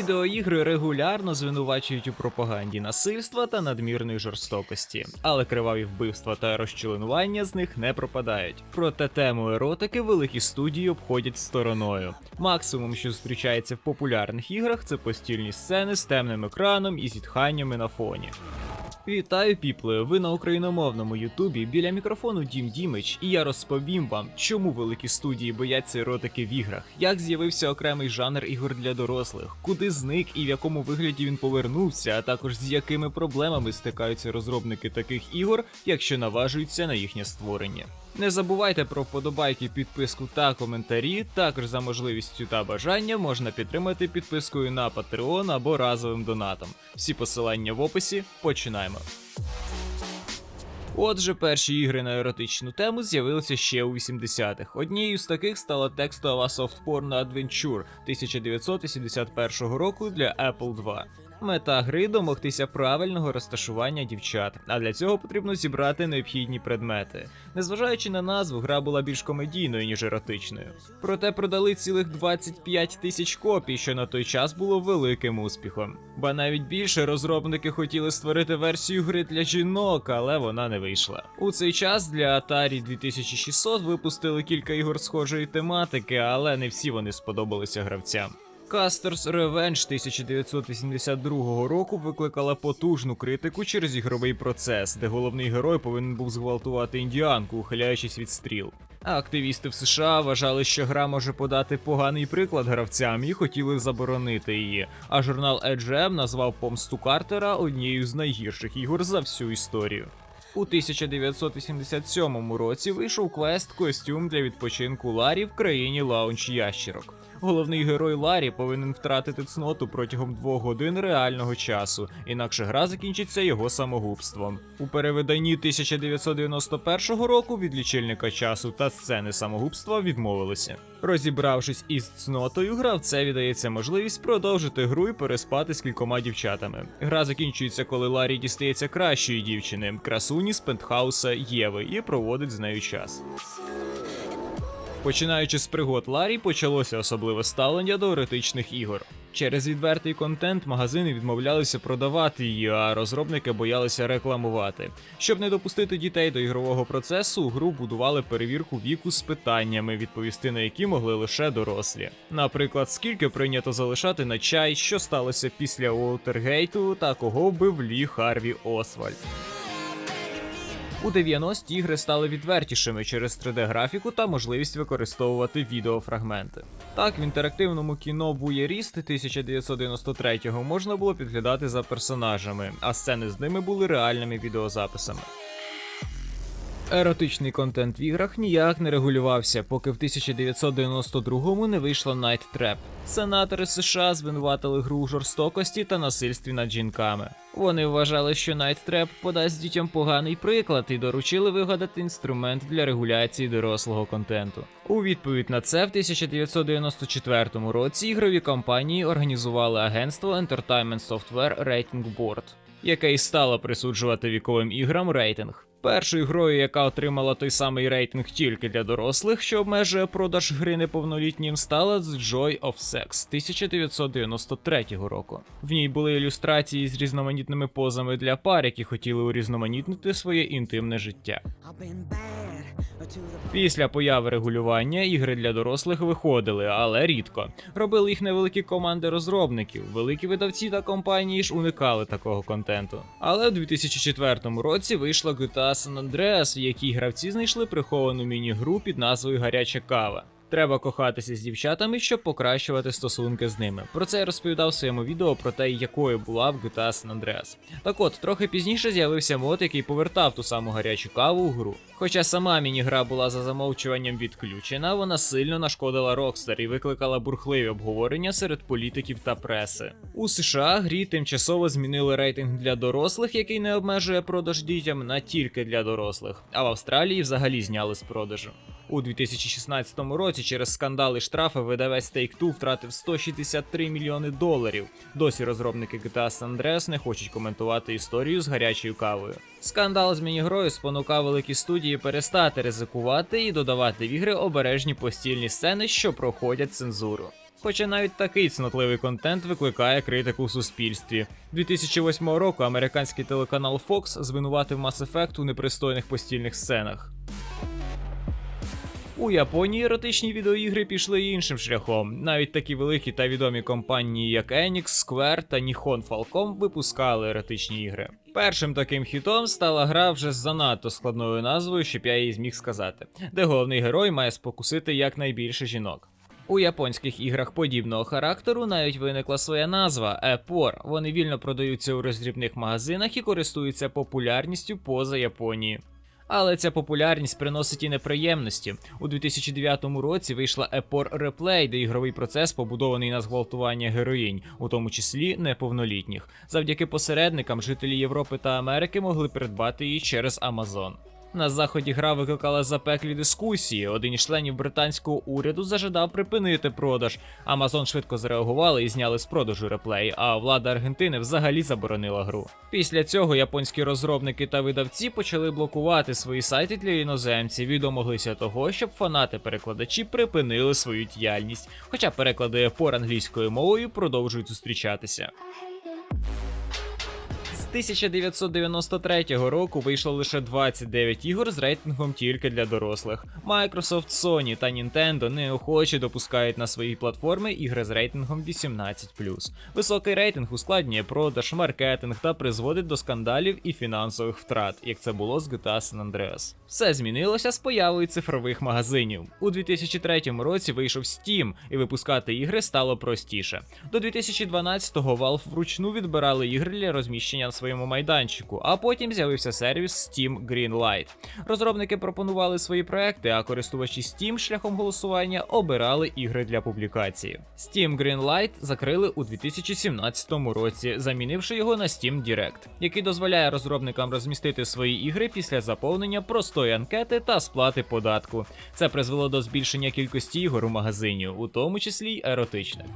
Відеоігри регулярно звинувачують у пропаганді насильства та надмірної жорстокості, але криваві вбивства та розчленування з них не пропадають. Проте тему еротики великі студії обходять стороною. Максимум, що зустрічається в популярних іграх, це постільні сцени з темним екраном і зітханнями на фоні. Вітаю, піпле! Ви на україномовному Ютубі біля мікрофону Дім Дімич, і я розповім вам, чому великі студії бояться еротики в іграх, як з'явився окремий жанр ігор для дорослих, куди зник і в якому вигляді він повернувся, а також з якими проблемами стикаються розробники таких ігор, якщо наважуються на їхнє створення. Не забувайте про вподобайки, підписку та коментарі. Також за можливістю та бажанням можна підтримати підпискою на Patreon або разовим донатом. Всі посилання в описі. Починаємо. Отже, перші ігри на еротичну тему з'явилися ще у 80-х. Однією з таких стала текстова софтпорно Adventure 1981 року для Apple II. Мета гри домогтися правильного розташування дівчат, а для цього потрібно зібрати необхідні предмети. Незважаючи на назву, гра була більш комедійною, ніж еротичною. Проте продали цілих 25 тисяч копій, що на той час було великим успіхом. Ба навіть більше розробники хотіли створити версію гри для жінок, але вона не вийшла. У цей час для Atari 2600 випустили кілька ігор схожої тематики, але не всі вони сподобалися гравцям. Custer's Revenge 1982 року викликала потужну критику через ігровий процес, де головний герой повинен був зґвалтувати індіанку, ухиляючись від стріл. А активісти в США вважали, що гра може подати поганий приклад гравцям і хотіли заборонити її. А журнал EGM назвав помсту Картера однією з найгірших ігор за всю історію. У 1987 році вийшов квест Костюм для відпочинку Ларі в країні лаунч ящерок. Головний герой Ларі повинен втратити цноту протягом двох годин реального часу, інакше гра закінчиться його самогубством. У перевиданні 1991 року від лічильника часу та сцени самогубства відмовилися. Розібравшись із цнотою, гравцеві дається можливість продовжити гру і переспати з кількома дівчатами. Гра закінчується, коли Ларі дістається кращої дівчини, красуні з пентхауса Єви, і проводить з нею час. Починаючи з пригод Ларі, почалося особливе ставлення до еретичних ігор. Через відвертий контент магазини відмовлялися продавати її, а розробники боялися рекламувати. Щоб не допустити дітей до ігрового процесу, гру будували перевірку віку з питаннями, відповісти на які могли лише дорослі. Наприклад, скільки прийнято залишати на чай, що сталося після Уотергейту та кого вбив Лі Харві Освальд. У 90-ті ігри стали відвертішими через 3D-графіку та можливість використовувати відеофрагменти. Так, в інтерактивному кіно Вуєріст 1993-го можна було підглядати за персонажами, а сцени з ними були реальними відеозаписами. Еротичний контент в іграх ніяк не регулювався, поки в 1992-му не вийшло Night Trap. Сенатори США звинуватили гру у жорстокості та насильстві над жінками. Вони вважали, що Trap подасть дітям поганий приклад і доручили вигадати інструмент для регуляції дорослого контенту. У відповідь на це в 1994 році ігрові компанії організували агентство Entertainment Software Rating Board, яке і стало присуджувати віковим іграм рейтинг. Першою грою, яка отримала той самий рейтинг тільки для дорослих, що обмежує продаж гри неповнолітнім, стала Joy of Sex 1993 року. В ній були ілюстрації з різноманітними позами для пар, які хотіли урізноманітнити своє інтимне життя. Після появи регулювання ігри для дорослих виходили, але рідко. Робили їх невеликі команди розробників. Великі видавці та компанії ж уникали такого контенту. Але в 2004 році вийшла GTA San Andreas, в якій гравці знайшли приховану міні-гру під назвою Гаряча кава. Треба кохатися з дівчатами, щоб покращувати стосунки з ними. Про це я розповідав в своєму відео про те, якою була в GTA San Andreas. Так от, трохи пізніше з'явився мод, який повертав ту саму гарячу каву у гру. Хоча сама міні-гра була за замовчуванням відключена, вона сильно нашкодила Rockstar і викликала бурхливі обговорення серед політиків та преси. У США грі тимчасово змінили рейтинг для дорослих, який не обмежує продаж дітям на тільки для дорослих, а в Австралії взагалі зняли з продажу. У 2016 році через скандали штрафи видавець Take-Two втратив 163 мільйони доларів. Досі розробники GTA San Andreas не хочуть коментувати історію з гарячою кавою. Скандал з мінігрою спонукав великі студії перестати ризикувати і додавати в ігри обережні постільні сцени, що проходять цензуру. Хоча навіть такий цнотливий контент викликає критику в суспільстві. 2008 року американський телеканал Fox звинуватив Mass Effect у непристойних постільних сценах. У Японії еротичні відеоігри пішли іншим шляхом. Навіть такі великі та відомі компанії, як Enix, Square та Nihon Falcom випускали еротичні ігри. Першим таким хітом стала гра вже з занадто складною назвою, щоб я її зміг сказати, де головний герой має спокусити якнайбільше жінок. У японських іграх подібного характеру навіть виникла своя назва Епор. Вони вільно продаються у роздрібних магазинах і користуються популярністю поза Японією. Але ця популярність приносить і неприємності. У 2009 році вийшла Епор Реплей, де ігровий процес побудований на зґвалтування героїнь, у тому числі неповнолітніх. Завдяки посередникам жителі Європи та Америки могли придбати її через Amazon. На заході гра викликала запеклі дискусії. Один із членів британського уряду зажадав припинити продаж. Амазон швидко зреагували і зняли з продажу реплей, а влада Аргентини взагалі заборонила гру. Після цього японські розробники та видавці почали блокувати свої сайти для іноземців і домоглися того, щоб фанати-перекладачі припинили свою діяльність. Хоча переклади пор англійською мовою продовжують зустрічатися. З 1993 року вийшло лише 29 ігор з рейтингом тільки для дорослих. Microsoft, Sony та Nintendo неохоче допускають на свої платформи ігри з рейтингом 18+. Високий рейтинг ускладнює продаж, маркетинг та призводить до скандалів і фінансових втрат, як це було з GTA San Andreas. Все змінилося з появою цифрових магазинів. У 2003 році вийшов Steam, і випускати ігри стало простіше. До 2012-го Valve вручну відбирали ігри для розміщення на своєму майданчику, а потім з'явився сервіс Steam Greenlight. Розробники пропонували свої проекти, а користувачі Steam шляхом голосування обирали ігри для публікації. Steam Greenlight закрили у 2017 році, замінивши його на Steam Direct, який дозволяє розробникам розмістити свої ігри після заповнення простої анкети та сплати податку. Це призвело до збільшення кількості ігор у магазині, у тому числі й еротичних.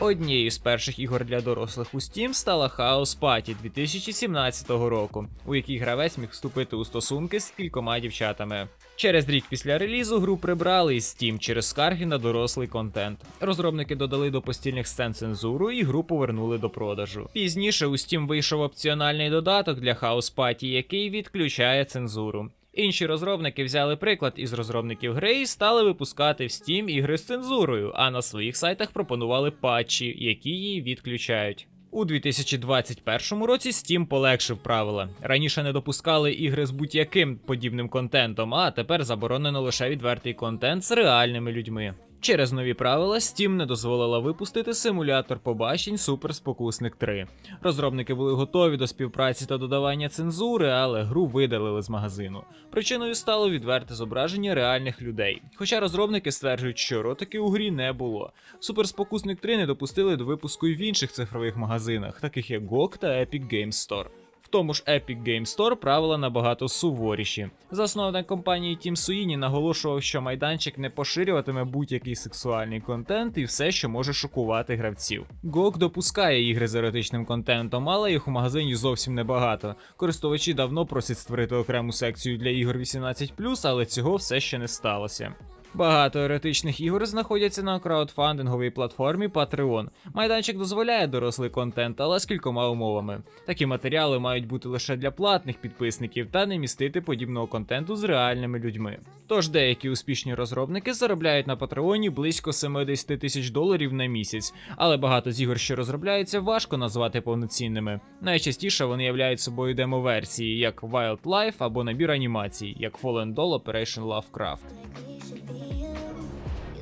Однією з перших ігор для дорослих у Steam стала Chaos Party 2017 року, у якій гравець міг вступити у стосунки з кількома дівчатами. Через рік після релізу гру прибрали із Steam через скарги на дорослий контент. Розробники додали до постільних сцен цензуру і гру повернули до продажу. Пізніше у Steam вийшов опціональний додаток для Chaos Party, який відключає цензуру. Інші розробники взяли приклад із розробників гри і стали випускати в Steam ігри з цензурою, а на своїх сайтах пропонували патчі, які її відключають. У 2021 році Steam полегшив правила. Раніше не допускали ігри з будь-яким подібним контентом, а тепер заборонено лише відвертий контент з реальними людьми. Через нові правила Steam не дозволила випустити симулятор побачень Суперспокусник 3. Розробники були готові до співпраці та додавання цензури, але гру видалили з магазину. Причиною стало відверте зображення реальних людей. Хоча розробники стверджують, що ротики у грі не було. Суперспокусник 3 не допустили до випуску і в інших цифрових магазинах, таких як GOG та Epic Games Store. Тому ж Epic Games Store правила набагато суворіші. Засновник компанії Тім Суїні наголошував, що майданчик не поширюватиме будь-який сексуальний контент і все, що може шокувати гравців. GOG допускає ігри з еротичним контентом, але їх у магазині зовсім небагато. Користувачі давно просять створити окрему секцію для ігор 18+, але цього все ще не сталося. Багато еретичних ігор знаходяться на краудфандинговій платформі Patreon. Майданчик дозволяє дорослий контент, але з кількома умовами. Такі матеріали мають бути лише для платних підписників та не містити подібного контенту з реальними людьми. Тож деякі успішні розробники заробляють на Патреоні близько 70 тисяч доларів на місяць, але багато з ігор, що розробляються, важко назвати повноцінними. Найчастіше вони являють собою демо-версії, як Wildlife або набір анімацій, як Fallen Doll Operation Lovecraft.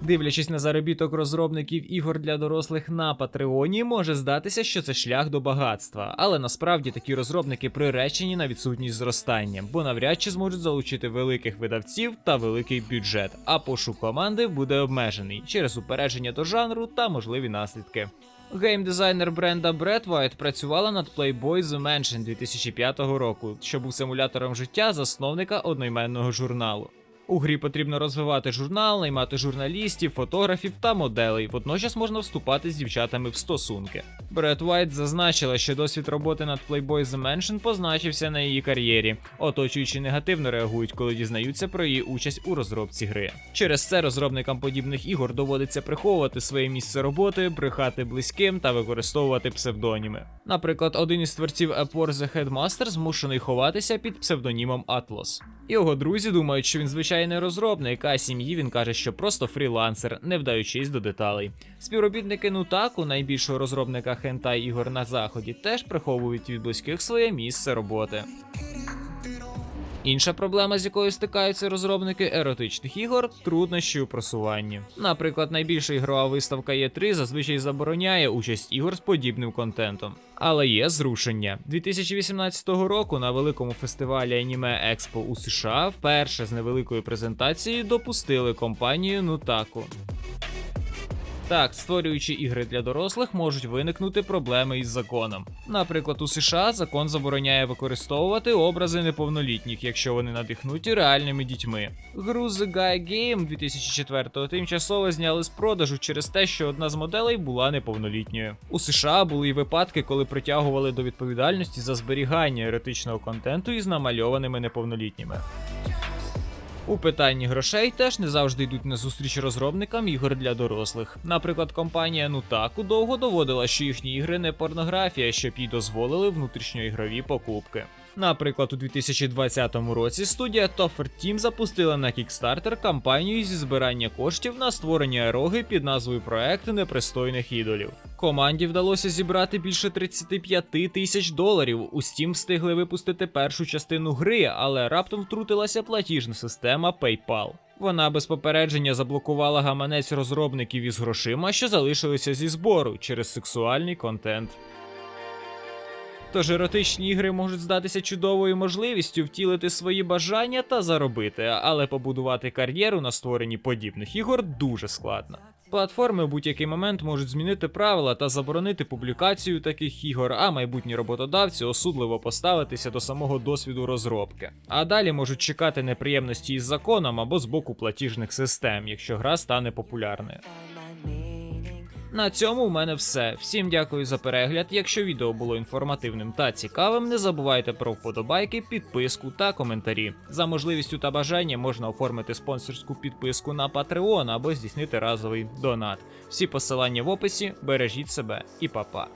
Дивлячись на заробіток розробників ігор для дорослих на Патреоні, може здатися, що це шлях до багатства, але насправді такі розробники приречені на відсутність зростання, бо навряд чи зможуть залучити великих видавців та великий бюджет, а пошук команди буде обмежений через упередження до жанру та можливі наслідки. Геймдизайнер бренда Bradwhite працювала над Playboy The Mansion 2005 року, що був симулятором життя засновника одноіменного журналу. У грі потрібно розвивати журнал, наймати журналістів, фотографів та моделей. Водночас можна вступати з дівчатами в стосунки. Бред Вайт зазначила, що досвід роботи над Playboy The Mansion позначився на її кар'єрі. Оточуючі негативно реагують, коли дізнаються про її участь у розробці гри. Через це розробникам подібних ігор доводиться приховувати своє місце роботи, брехати близьким та використовувати псевдоніми. Наприклад, один із творців Epor The Headmaster змушений ховатися під псевдонімом Atlas. Його друзі думають, що він звичайний розробник, а сім'ї він каже, що просто фрілансер, не вдаючись до деталей. Співробітники Нутаку, найбільшого розробника хентай ігор на заході, теж приховують від близьких своє місце роботи. Інша проблема, з якою стикаються розробники еротичних ігор труднощі у просуванні. Наприклад, найбільша ігрова виставка Є3 зазвичай забороняє участь ігор з подібним контентом. Але є зрушення. 2018 року на великому фестивалі Anime Expo у США вперше з невеликою презентацією допустили компанію Nutaku. Так, створюючи ігри для дорослих, можуть виникнути проблеми із законом. Наприклад, у США закон забороняє використовувати образи неповнолітніх, якщо вони надихнуті реальними дітьми. Гру The Guy Game 2004-го тимчасово зняли з продажу через те, що одна з моделей була неповнолітньою. У США були й випадки, коли притягували до відповідальності за зберігання еретичного контенту із намальованими неповнолітніми. У питанні грошей теж не завжди йдуть на зустріч розробникам ігор для дорослих. Наприклад, компанія Нутаку довго доводила, що їхні ігри не порнографія, щоб їй дозволили внутрішньоігрові покупки. Наприклад, у 2020 році студія Toffer Team запустила на Kickstarter кампанію зі збирання коштів на створення ероги під назвою проекту непристойних ідолів. Команді вдалося зібрати більше 35 тисяч доларів. У Steam встигли випустити першу частину гри, але раптом втрутилася платіжна система PayPal. Вона без попередження заблокувала гаманець розробників із грошима, що залишилися зі збору через сексуальний контент. Тож еротичні ігри можуть здатися чудовою можливістю втілити свої бажання та заробити, але побудувати кар'єру на створенні подібних ігор дуже складно. Платформи в будь-який момент можуть змінити правила та заборонити публікацію таких ігор, а майбутні роботодавці осудливо поставитися до самого досвіду розробки. А далі можуть чекати неприємності із законом або з боку платіжних систем, якщо гра стане популярною. На цьому в мене все. Всім дякую за перегляд. Якщо відео було інформативним та цікавим, не забувайте про вподобайки, підписку та коментарі. За можливістю та бажанням можна оформити спонсорську підписку на Patreon або здійснити разовий донат. Всі посилання в описі. Бережіть себе і па-па.